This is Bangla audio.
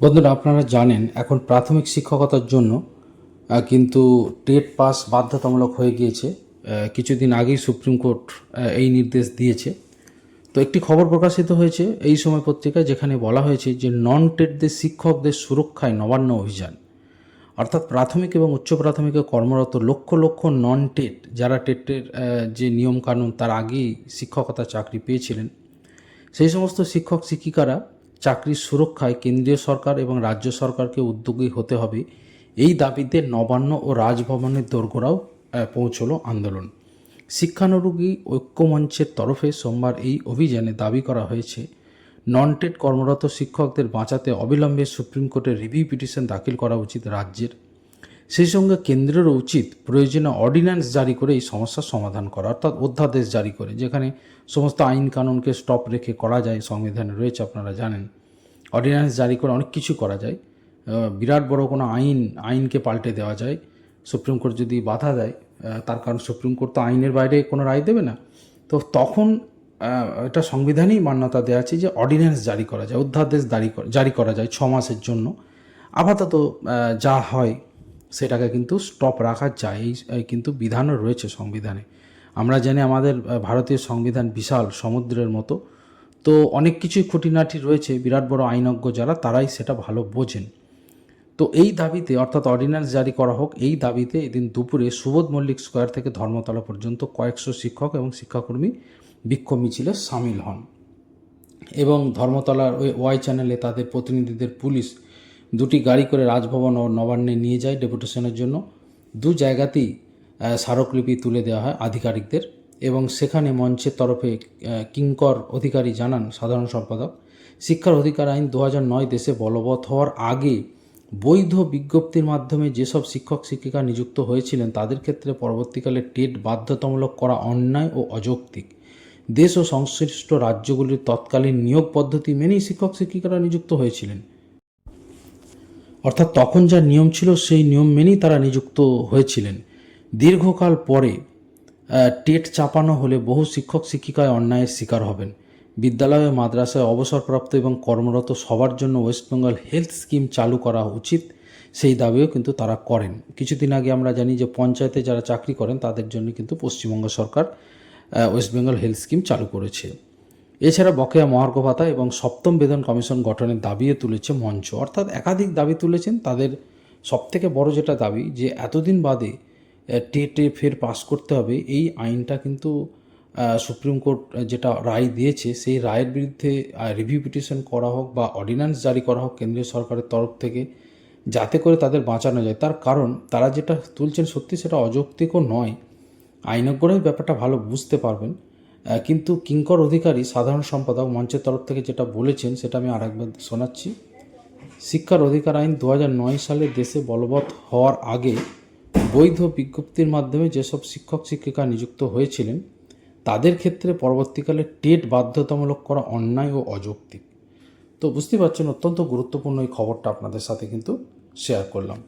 বন্ধুরা, আপনারা জানেন এখন প্রাথমিক শিক্ষকতার জন্য কিন্তু টেট পাস বাধ্যতামূলক হয়ে গিয়েছে। কিছুদিন আগেই সুপ্রিম কোর্ট এই নির্দেশ দিয়েছে। তো একটি খবর প্রকাশিত হয়েছে এই সময় পত্রিকায়, যেখানে বলা হয়েছে যে নন টেটদের শিক্ষকদের সুরক্ষায় নবান্ন অভিযান। অর্থাৎ প্রাথমিক এবং উচ্চ প্রাথমিকে কর্মরত লক্ষ লক্ষ নন টেট যারা টেটের যে নিয়মকানুন, তার আগেই শিক্ষকতা চাকরি পেয়েছিলেন। সেই সমস্ত শিক্ষক শিক্ষিকারা চাকরির সুরক্ষায় কেন্দ্রীয় সরকার এবং রাজ্য সরকারকে উদ্যোগী হতে হবে। এই দাবিতে নবান্ন ও রাজভবনের দোরগোড়াও পৌঁছল আন্দোলন। শিক্ষানুরোগী ঐক্যমঞ্চের তরফে সোমবার এই অভিযানে দাবি করা হয়েছে নন টেট কর্মরত শিক্ষকদের বাঁচাতে অবিলম্বে সুপ্রিম কোর্টে রিভিউ পিটিশন দাখিল করা উচিত রাজ্যের সেই সঙ্গে কেন্দ্রেরও উচিত প্রয়োজনীয় অর্ডিন্যান্স জারি করে এই সমস্যার সমাধান করা, অর্থাৎ অধ্যাদেশ জারি করে, যেখানে সমস্ত আইন কানুনকে স্টপ রেখে করা যায়, সংবিধানে রয়েছে আপনারা জানেন। অর্ডিন্যান্স জারি করে অনেক কিছু করা যায়। বিরাট বড় কোনো আইন, আইনকে পাল্টে দেওয়া যায়। সুপ্রিম কোর্ট যদি বাধা দেয় তার কারণ সুপ্রিম কোর্ট তো আইনের বাইরে কোনো রায় দেবে না। তো তখন এটা সংবিধানেই মান্যতা দেওয়া আছে যে অর্ডিন্যান্স জারি করা যায়, অধ্যাদেশ জারি জারি করা যায় ছ মাসের জন্য। আপাতত যা হয় সেটাকে কিন্তু স্টপ রাখা যায়। এই কিন্তু বিধানও রয়েছে সংবিধানে। আমরা জানি আমাদের ভারতীয় সংবিধান বিশাল, সমুদ্রের মতো। তো অনেক কিছুই খুঁটিনাটি রয়েছে, বিরাট বড় আইনজ্ঞ যারা, তারাই সেটা ভালো বোঝেন। তো এই দাবিতে, অর্থাৎ অর্ডিন্যান্স জারি করা হোক, এই দাবিতে এদিন দুপুরে সুবোধ মল্লিক স্কোয়ার থেকে ধর্মতলা পর্যন্ত কয়েকশো শিক্ষক এবং শিক্ষাকর্মী বিক্ষোভ মিছিলে সামিল হন। এবং ধর্মতলার ওই ওয়াই চ্যানেলে তাদের প্রতিনিধিদের পুলিশ দুটি গাড়ি করে রাজভবন ও নবান্নে নিয়ে যায় ডেপুটেশনের জন্য। দু জায়গাতেই স্মারকলিপি তুলে দেওয়া হয় আধিকারিকদের এবং সেখানে মঞ্চের তরফে কিঙ্কর অধিকারী জানান সাধারণ সম্পাদক। শিক্ষার অধিকার আইন দু নয় দেশে বলবৎ হওয়ার আগে বৈধ বিজ্ঞপ্তির মাধ্যমে যেসব শিক্ষক, শিক্ষিকা নিযুক্ত হয়েছিলেন তাদের ক্ষেত্রে পরবর্তীকালে টেট বাধ্যতামূলক করা অন্যায় ও অযৌক্তিক। দেশ ও সংশ্লিষ্ট রাজ্যগুলির তৎকালীন নিয়োগ পদ্ধতি মেনেই শিক্ষক, শিক্ষিকারা নিযুক্ত হয়েছিলেন। অর্থাৎ তখন যা নিয়ম ছিল সেই নিয়ম মেনেই তারা নিযুক্ত হয়েছিলেন। দীর্ঘকাল পরে টেট চাপানো হলে বহু শিক্ষক শিক্ষিকায় অন্যায়ের শিকার হবেন। বিদ্যালয়ে মাদ্রাসায় অবসরপ্রাপ্ত এবং কর্মরত সবার জন্য ওয়েস্ট বেঙ্গল হেলথ স্কিম চালু করা উচিত সেই দাবিও কিন্তু তারা করেন। কিছুদিন আগে আমরা জানি যে পঞ্চায়েতে যারা চাকরি করেন তাদের জন্য কিন্তু পশ্চিমবঙ্গ সরকার ah, West Bengal health scheme চালু করেছে। এছাড়া বকেয়া মহার্ঘ ভাতা এবং সপ্তম বেতন কমিশন গঠনের দাবিও তুলেছে মঞ্চ। অর্থাৎ একাধিক দাবি তুলেছেন। তাদের সবথেকে বড় যেটা দাবি, যে এতদিন বাদে টেটে ফের পাস করতে হবে, এই আইনটা কিন্তু সুপ্রিম কোর্ট যেটা রায় দিয়েছে, সেই রায়ের বিরুদ্ধে রিভিউ পিটিশন করা হোক বা অর্ডিন্যান্স জারি করা হোক কেন্দ্রীয় সরকারের তরফ থেকে, যাতে করে তাদের বাঁচানো যায়। তার কারণ, তারা যেটা তুলছেন সত্যি সেটা অযৌক্তিকও নয়। আইনজ্ঞরাই ব্যাপারটা ভালো বুঝতে পারবেন। কিন্তু কিঙ্কর অধিকারী, সাধারণ সম্পাদক মঞ্চের তরফ থেকে যেটা বলেছেন, সেটা আমি আরেকবার শোনাচ্ছি। শিক্ষার অধিকার আইন দু সালে দেশে বলবৎ হওয়ার আগে বৈধ বিজ্ঞপ্তির মাধ্যমে যেসব শিক্ষক, শিক্ষিকা নিযুক্ত হয়েছিলেন, তাদের ক্ষেত্রে পরবর্তীকালে টেট বাধ্যতামূলক করা অন্যায় ও অযৌক্তিক। তো বুঝতে পারছেন, অত্যন্ত গুরুত্বপূর্ণ এই খবরটা আপনাদের সাথে কিন্তু শেয়ার করলাম।